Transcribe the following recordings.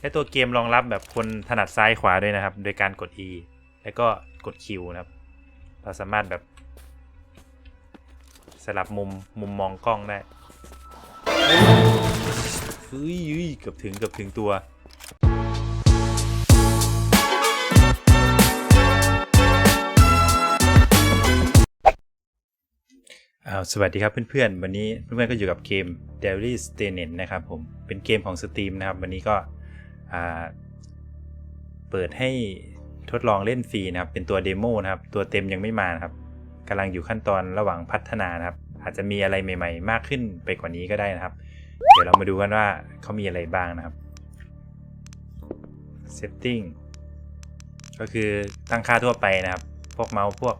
และตัวเกมรองรับแบบคนถนัดซ้ายขวาด้วยนะครับ โดยการกด E แล้วก็กด Q นะครับ เราสามารถแบบสลับมุมมุมมองกล้องได้เฮ้ยเฮ้ยเกือบถึงเกือบถึงตัวอ้าสวัสดีครับเพื่อนๆ วันนี้เพื่อนๆก็อยู่กับเกม d a i l y s t a n e t นะครับผม เป็นเกมของ Steam นะครับ วันนี้ก็ เปิดให้ทดลองเล่นฟรีนะครับ เป็นตัวเดโมนะครับ ตัวเต็มยังไม่มานะครับกำลังอยู่ขั้นตอนระหว่างพัฒนานะครับ อาจจะมีอะไรใหม่ ๆ มากขึ้นไปกว่านี้ก็ได้นะครับ เดี๋ยวเรามาดูกันว่าเขามีอะไรบ้างนะครับ Setting ก็คือตั้งค่าทั่วไปนะครับ พวกเมาส์พวก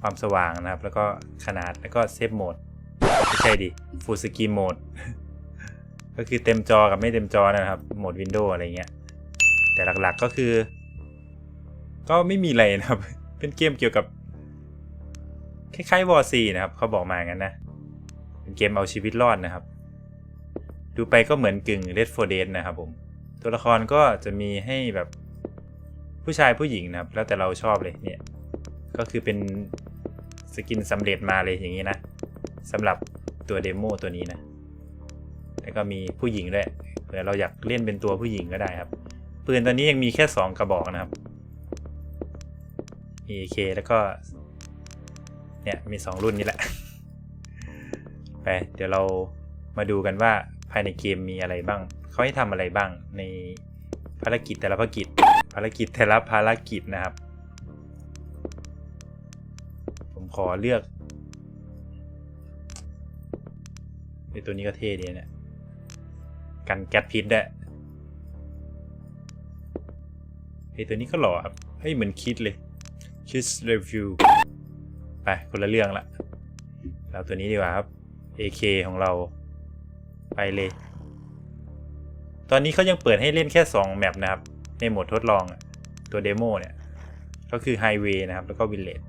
ความสว่างนะครับ แล้วก็ขนาดแล้วก็เซฟโหมดไม่ใช่ดิ Full Screen Mode ก็็คือเต็มจอกับไม่เต็มจอนะครับโหมด Windows อะไรเงี้ย แต่หลักๆก็คือ ก็ไม่มีอะไรนะครับ เป็นเกมเกี่ยวกับคล้ายๆ War 4นะครับ เขาบอกมางั้นนะ เป็นเกมเอาชีวิตรอดนะครับ ดูไปก็เหมือนกึ่ง Red 4 Dead นะครับผม ตัวละครก็จะมีให้แบบผู้ชายผู้หญิงนะครับ แล้วแต่เราชอบเลยเนี่ย ก็คือเป็นสกินสำเร็จมาเลยอย่างนี้นะสำหรับตัวเดโมตัวนี้นะ แล้วก็มีผู้หญิงด้วยเผื่อเราอยากเล่นเป็นตัวผู้หญิงก็ได้ครับ ปืนตัวนี้ยังมีแค่ 2 กระบอกนะครับ AK แล้วก็ เนี่ยมี 2 รุ่นนี้แหละ ไป เดี๋ยวเรามาดูกันว่าภายในเกมมีอะไรบ้าง เขาให้ทำอะไรบ้างในภารกิจแต่ละภารกิจ ภารกิจแต่ละภารกิจนะครับ ผมขอเลือกไอตัวนี้ก็เท่ดีเนี่ย กันแก๊สพิษด้วยไอตัวนี้ก็หล่อครับเฮ้ยเหมือนคิดเลยคิดรีวิวไปคนละเรื่องละเราตัวนี้ดีกว่าครับ AK ของเราไปเลย ตอนนี้เขายังเปิดให้เล่นแค่ 2 แมปนะครับ ในโหมดทดลองตัวเดโมเนี่ย ก็คือ Highway นะครับ แล้วก็ Village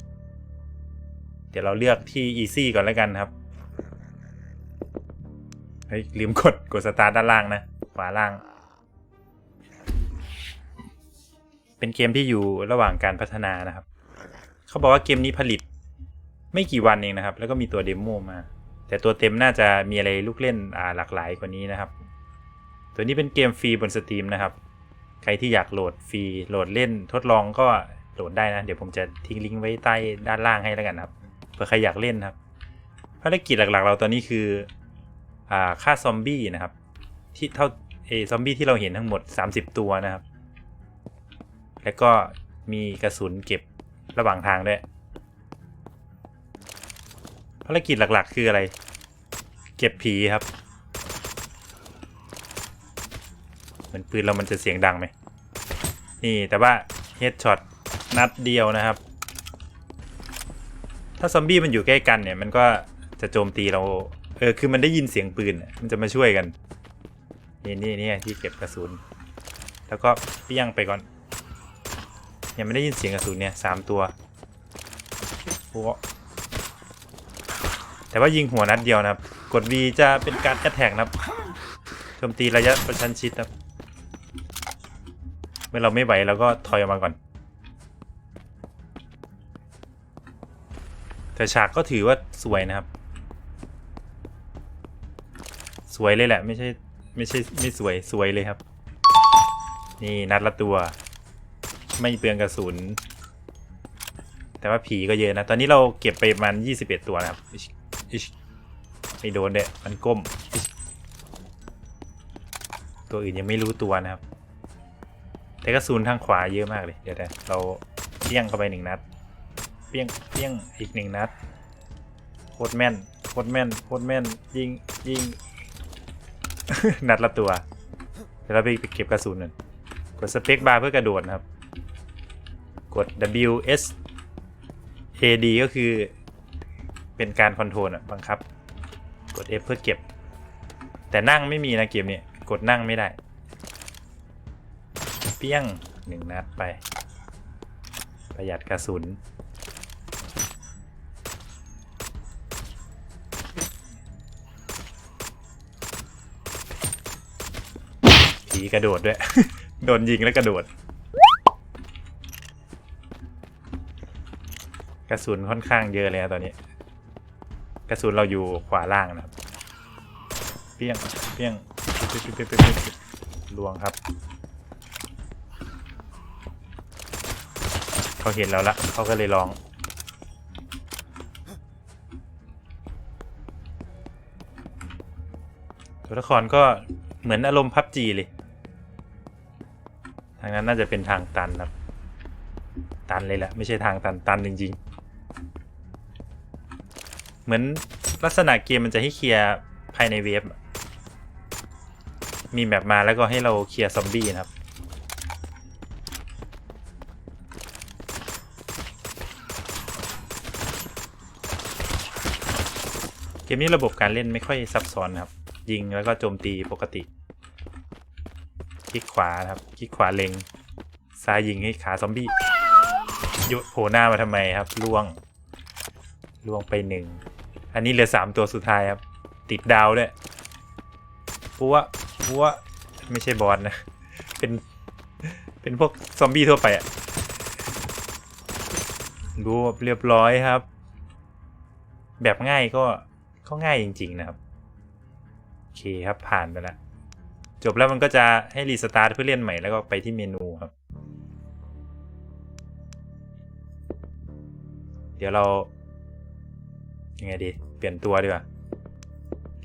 เดี๋ยวเราเลือกที่ Easy ก่อนแล้วกันครับ เฮ้ยลืมกดกดสตาร์ทด้านล่างนะขวาล่าง เป็นเกมที่อยู่ระหว่างการพัฒนานะครับ เขาบอกว่าเกมนี้ผลิตไม่กี่วันเองนะครับ แล้วก็มีตัวเดโมมา แต่ตัวเต็มน่าจะมีอะไรลูกเล่นอ่าหลากหลายกว่านี้นะครับ ตัวนี้เป็นเกมฟรีบนสตรีมนะครับ ใครที่อยากโหลดฟรีโหลดเล่นทดลองก็โหลดได้นะ เดี๋ยวผมจะทิ้งลิงก์ไว้ใต้ด้านล่างให้แล้วกันครับเผื่อใครอยากเล่นครับภารกิจหลักๆ เราตอนนี้คือ อ่าฆ่าซอมบี้นะครับ ที่เท่าเอซอมบี้ที่เราเห็นทั้งหมด 30 ตัวนะครับ แล้วก็มีกระสุนเก็บระหว่างทางด้วยภารกิจหลักๆ คืออะไร เก็บผีครับ เหมือนปืนเรามันจะเสียงดังไหม นี่แต่ว่าเฮดช็อตนัดเดียวนะครับ ถ้าซอมบี้มันอยู่ใกล้กันเนี่ย มันก็จะโจมตีเรา เออคือมันได้ยินเสียงปืนมันจะมาช่วยกัน นี่นี่นี่ที่เก็บกระสุน แล้วก็เปี้ยงไปก่อนยังไม่ได้ยินเสียงกระสุนเนี่ยสามตัวโอ้แต่ว่ายิงหัวนัดเดียวนะครับ กด V จะเป็นการแอตแทกนะครับโจมตีระยะประชันชิดครับ เมื่อเราไม่ไหวเราก็ถอยออกมาก่อน แต่ฉากก็ถือว่าสวยนะครับ สวยเลยแหละ ไม่ใช่ไม่ใช่ไม่สวยสวยเลยครับ นี่นัดละตัว ไม่เปลืองกระสุน แต่ว่าผีก็เยอะนะ ตอนนี้เราเก็บไปประมาณ21 ตัวนะครับอิชไม่โดนเด็มันก้ม ตัวอื่นยังไม่รู้ตัวนะครับ แต่กระสุนทางขวาเยอะมากเลย เดี๋ยวนะเราเปี้ยงเข้าไปหนึ่งนัด เปี้ยงเปี้ยงอีกหนึ่งนัดโคตรแม่นโคตรแม่นโคตรแม่นยิงยิง นัดละตัว เดี๋ยวเราไปเก็บกระสุนนั่นกดสเปคบาร์เพื่อกระโดดนะครับ กด W S A D ก็คือ เป็นการคอนโทรลอะบังคับ กด F เพื่อเก็บ แต่นั่งไม่มีนะเกมนี้กดนั่งไม่ได้ เปี้ยงหนึ่งนัดไป ประหยัดกระสุน ผีกระโดดด้วย โดนยิงแล้วกระโดด กระสุนค่อนข้างเยอะเลยนะตอนนี้ กระสุนเราอยู่ขวาล่างนะครับ เปี้ยง เปี้ยงเปรี้ยงลวงครับ เขาเห็นเราละเขาก็เลยร้องตัวละครก็เหมือนอารมณ์พับจีเลย ทางนั้นน่าจะเป็นทางตันครับ ตันเลยแหละ ไม่ใช่ทางตันตันจริงๆ เหมือนลักษณะเกมมันจะให้เคลียร์ภายในเวฟมีแบบมาแล้วก็ให้เราเคลียร์ซอมบี้นะครับเกมนี้ระบบการเล่นไม่ค่อยซับซ้อนครับ ยิงแล้วก็โจมตีปกติ คลิกขวาครับ คลิกขวาเล็ง ซ้ายยิงให้ขาซอมบี้ยนโผล่หน้ามาทำไมครับล่วงล่วงไปหนึ่ง อันนี้เหลือสามตัวสุดท้ายครับ ติดดาวด้วยปัวปัวไม่ใช่บอสนะ เป็น เป็นพวกซอมบี้ทั่วไปอะรวบเรียบร้อยครับ แบบง่ายก็ก็ง่ายจริง ๆ นะครับ โอเคครับผ่านไปแล้ว จบแล้วมันก็จะให้รีสตาร์ทเพื่อเล่นใหม่แล้วก็ไปที่เมนูครับ เดี๋ยวเรายังไงดี เปลี่ยนตัวดีกว่า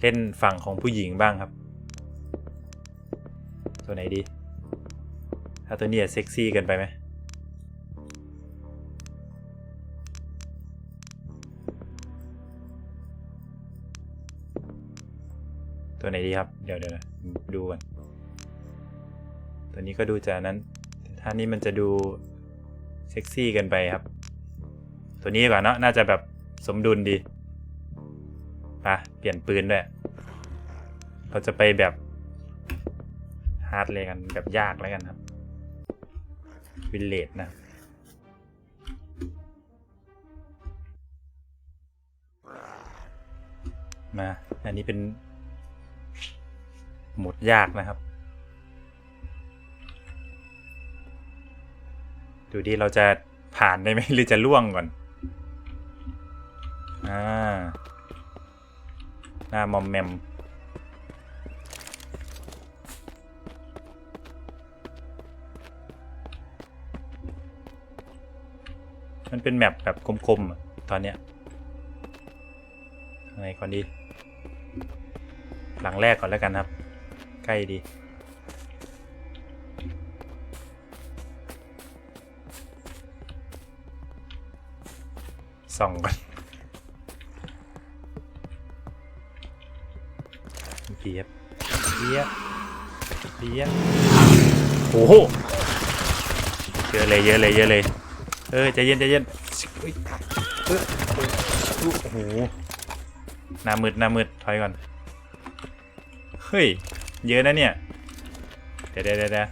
เล่นฝั่งของผู้หญิงบ้างครับ ตัวไหนดี ถ้าตัวนี้เซ็กซี่เกินไปไหม ตัวไหนดีครับ เดี๋ยวเดี๋ยวดูกันตัวนี้ก็ดูจากนั้นแต่ท่านี้มันจะดูเซ็กซี่กินไปครับ ตัวนี้ดีกว่าเนอะน่าจะแบบสมดุลดีปะเปลี่ยนปืนด้วย เราจะไปแบบฮาร์ดเลยกันแบบยากแล้วกันครับวิลเลจนะมา อันนี้เป็น หมดยากนะครับ ดูดิเราจะผ่านได้ไหมหรือจะล่วงก่อน อ่า หน้ามอมแมมมันเป็นแมปแบบคมๆตอนเนี้ยอะไรก่อนดี หลังแรกก่อนแล้วกันครับ ใกล้ดีส่องก่อนเปียบเปียบเปียบโอ้โหเยอะเลยเยอะเลยเยอะเลยเออใจเย็นใจเย็นเฮ้ยโอ้โหหน้ามืดหน้ามืดถอยก่อน เฮ้ย เยอะนะเนี่ย เดี๋ยวเดี๋ยวเดี๋ยว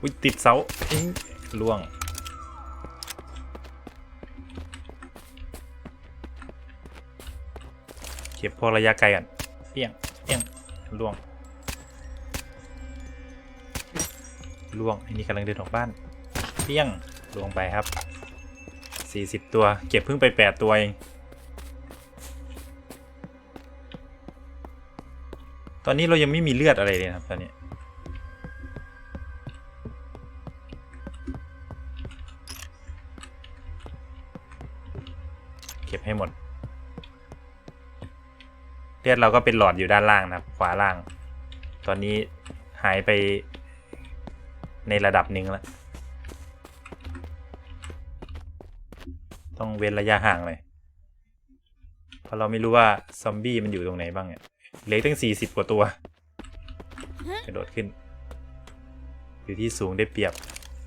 อุ้ยติดเสาล่วง เก็บพวกระยะไกลก่อนเปี้ยงเปี้ยงล่วงล่วงอันนี้กำลังเดินออกบ้านเปี้ยงล่วงไปครับ 40 ตัว เก็บเพิ่งไป 8 ตัวเอง ตอนนี้เรายังไม่มีเลือดอะไรเลยครับตอนนี้ เก็บให้หมด เลือดเราก็เป็นหลอดอยู่ด้านล่างนะครับ ขวาล่าง ตอนนี้หายไปในระดับหนึ่งแล้ว ต้องเว้นระยะห่างเลย เพราะเราไม่รู้ว่าซอมบี้มันอยู่ตรงไหนบ้างเนี่ย เหลือตั้งสี่สิบกว่าตัว กระโดดขึ้น อยู่ที่สูงได้เปรียบ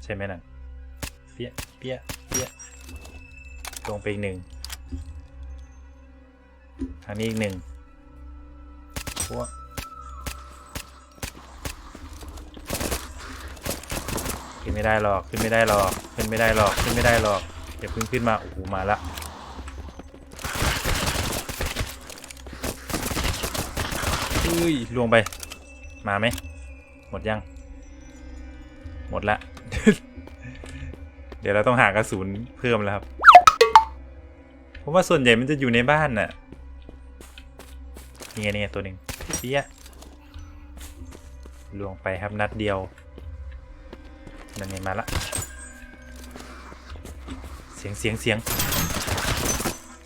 ใช่ไหมนั่นเปี้ยเปี้ยเปี้ยลงไปอีกหนึ่งทางนี้อีกหนึ่งพวกขึ้นไม่ได้หรอก ขึ้นไม่ได้หรอก ขึ้นไม่ได้หรอก ขึ้นไม่ได้หรอกอย่าเพิ่งขึ้นมา โอ้โห มาละ เฮ้ ยลวงไป มาไหม หมดยัง หมดละ เดี๋ยวเราต้องหากระสุนเพิ่มแล้วครับ เพราะว่าส่วนใหญ่มันจะอยู่ในบ้านน่ะนี่ไงนี่ไงตัวหนึ่งเปี้ยลวงไปครับนัดเดียวนั่นไงมาละ เสียงเสียงเสียง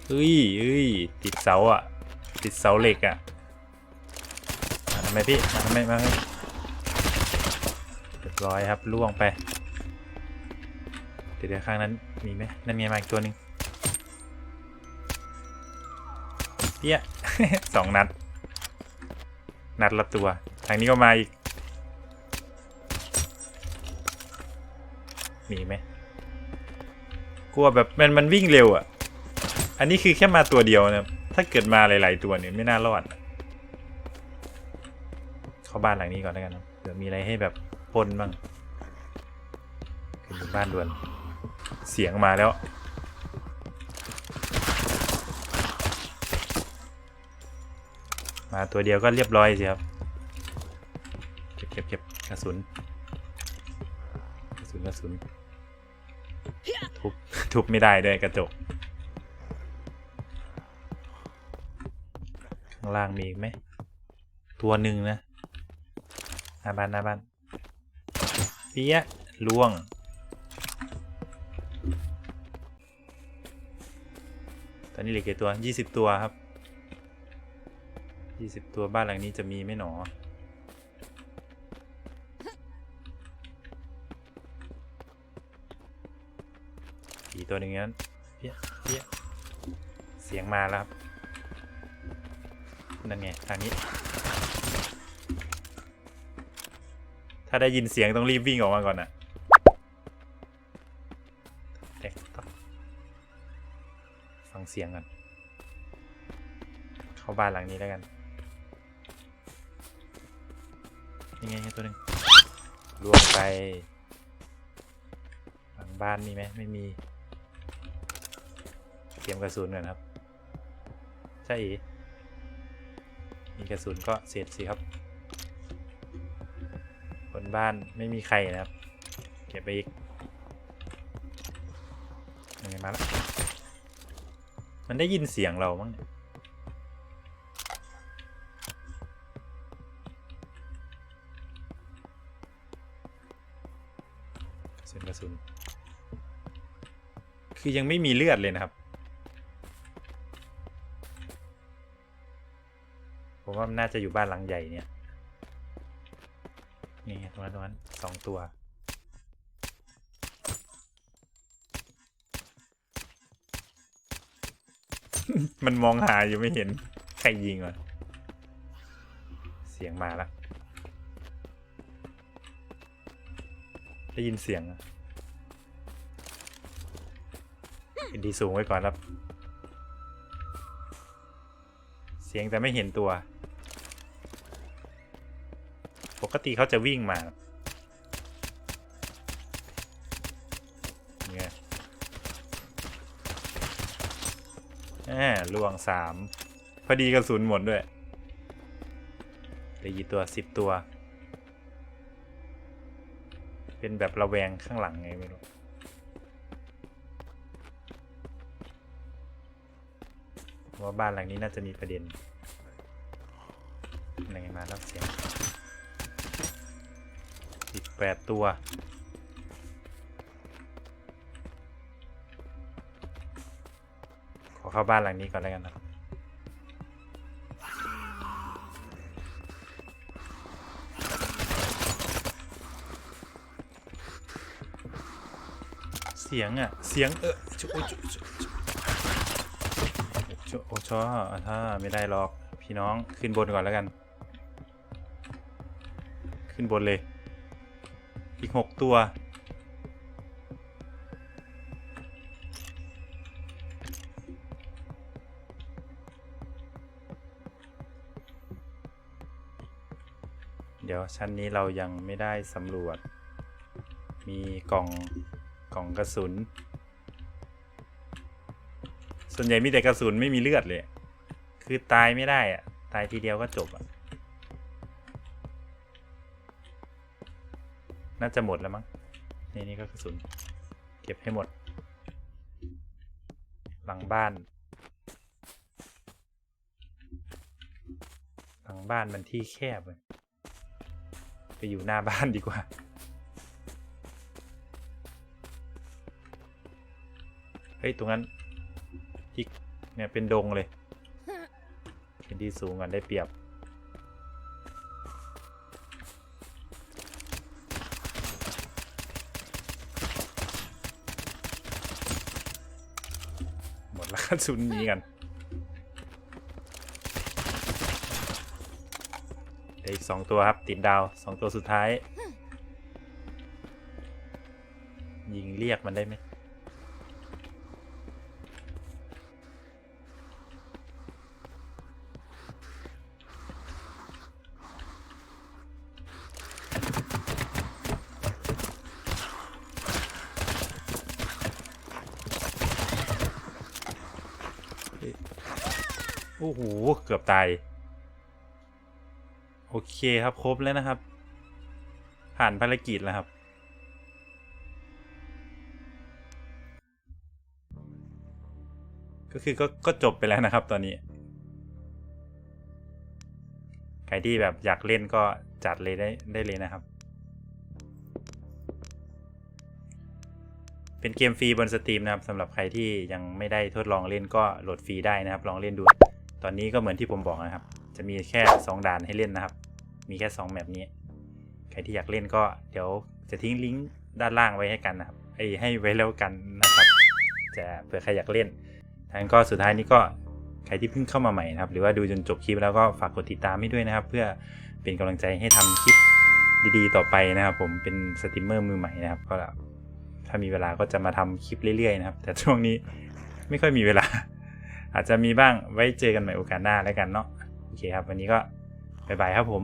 เฮ้ยเฮ้ยติดเสาอะ ติดเสาเหล็กอะ ไมพี่มาไมมาไมเรียบร้อยครับล่วงไปเดี๋ยวเดี๋ยวข้างนั้นมีไหมนั่นไงมาอีกตัวหนึ่งเปี้ยสองนัด นัดละตัว ทางนี้ก็มาอีก มีไหมกลัวแบบมันมันวิ่งเร็วอะ อันนี้คือแค่มาตัวเดียวนะ ถ้าเกิดมาหลาย ๆ ตัวเนี่ยไม่น่ารอด เข้าบ้านหลังนี้ก่อนแล้วกันนะเผื่อมีอะไรให้แบบปนบ้างขึ้นบนบ้านด่วน เสียงมาแล้ว มาตัวเดียวก็เรียบร้อยสิครับ เก็บเก็บเก็บกระสุน กระสุนกระสุน ทุบ ทุบไม่ได้ด้วยกระจก ข้างล่างมีอีกไหม ตัวหนึ่งนะ น้าบ้านหน้าบ้านเปี้ยล่วง ตอนนี้เหลือกี่ตัวยี่สิบตัวครับยี่สิบตัวบ้านหลังนี้จะมีไหมหนออีตัวหนึ่งนั้นเปี้ยเปี้ยเสียงมาแล้วครับนั่นไงทางนี้ ถ้าได้ยินเสียงต้องรีบวิ่งออกมาก่อนอะฟังเสียงกันเข้าบ้านหลังนี้แล้วกันยังไงตัวหนึ่งล่วงไป หลังบ้านมีไหมไม่มี เตรียมกระสุนก่อนครับใช่อีมีกระสุนก็เสร็จสิครับ นบ้านไม่มีใครนะครับ เก็บไปอีกยังไงมาแล้วมันได้ยินเสียงเรามั้งเนี่ยกระสุนกระสุน คือยังไม่มีเลือดเลยนะครับ ผมว่ามันน่าจะอยู่บ้านหลังใหญ่เนี่ย นี่ตรงนั้นตรงนั้นสองตัวมันมองหาอยู่ไม่เห็น ใครยิงวะเสียงมาแล้วได้ยินเสียงอะเห็นดีสูงไว้ก่อนครับ เสียงแต่ไม่เห็นตัว ปกติเขาจะวิ่งมาเนี่ยแหมลวงสามพอดีกระสุนหมดด้วยเหลือกี่ตัวสิบตัว เป็นแบบระแวงข้างหลังไงไม่รู้ว่าบ้านหลังนี้น่าจะมีประเด็นอะไรมาแล้วเสียง แปดตัว ขอเข้าบ้านหลังนี้ก่อนแล้วกันนะครับเสียงอะ เสียงเออจุจุจุจุโชโอชอถ้าไม่ได้หรอก พี่น้องขึ้นบนก่อนแล้วกัน ขึ้นบนเลย อีกหกตัว เดี๋ยวชั้นนี้เรายังไม่ได้สำรวจ มีกล่องกล่องกระสุน ส่วนใหญ่มีแต่กระสุนไม่มีเลือดเลย คือตายไม่ได้อะตายทีเดียวก็จบอะ น่าจะหมดแล้วมั้งนี่นี่ก็กระสุน เก็บให้หมด หลังบ้าน หลังบ้านมันที่แคบเลยไปอยู่หน้าบ้านดีกว่า เฮ้ย ตรงนั้นอีกเนี่ยเป็นดงเลยเป็นที่สูงกันได้เปรียบ ระสุนนี้กันอีกสองตัวครับ ติดดาวสองตัวสุดท้าย ยิงเรียกมันได้ไหม ตาย โอเคครับครบแล้วนะครับ ผ่านภารกิจแล้วครับ ก็คือก็ก็จบไปแล้วนะครับตอนนี้ ใครที่แบบอยากเล่นก็จัดเลยได้ได้เลยนะครับ เป็นเกมฟรีบนสตรีมนะครับสำหรับใครที่ยังไม่ได้ทดลองเล่นก็โหลดฟรีได้นะครับ ลองเล่นดู ตอนนี้ก็เหมือนที่ผมบอกนะครับ จะมีแค่ 2 ด่านให้เล่นนะครับ มีแค่ 2 แมปนี้ ใครที่อยากเล่นก็เดี๋ยวจะทิ้งลิงก์ด้านล่างไว้ให้กันนะครับไอให้ไว้แล้วกันนะครับ จะเผื่อใครอยากเล่นทั้งก็สุดท้ายนี้ก็ใครที่เพิ่งเข้ามาใหม่นะครับ หรือว่าดูจนจบคลิปแล้วก็ฝากกดติดตามให้ด้วยนะครับ เพื่อเป็นกำลังใจให้ทำคลิปดีๆ ต่อไปนะครับ ผมเป็นสตรีมเมอร์มือใหม่นะครับ ก็ถ้ามีเวลาก็จะมาทำคลิปเรื่อยๆนะครับ แต่ช่วงนี้ไม่ค่อยมีเวลา อาจจะมีบ้างไว้เจอกันใหม่โอกาสหน้าแล้วกันเนาะโอเคครับ วันนี้ก็บ๊ายบายครับผม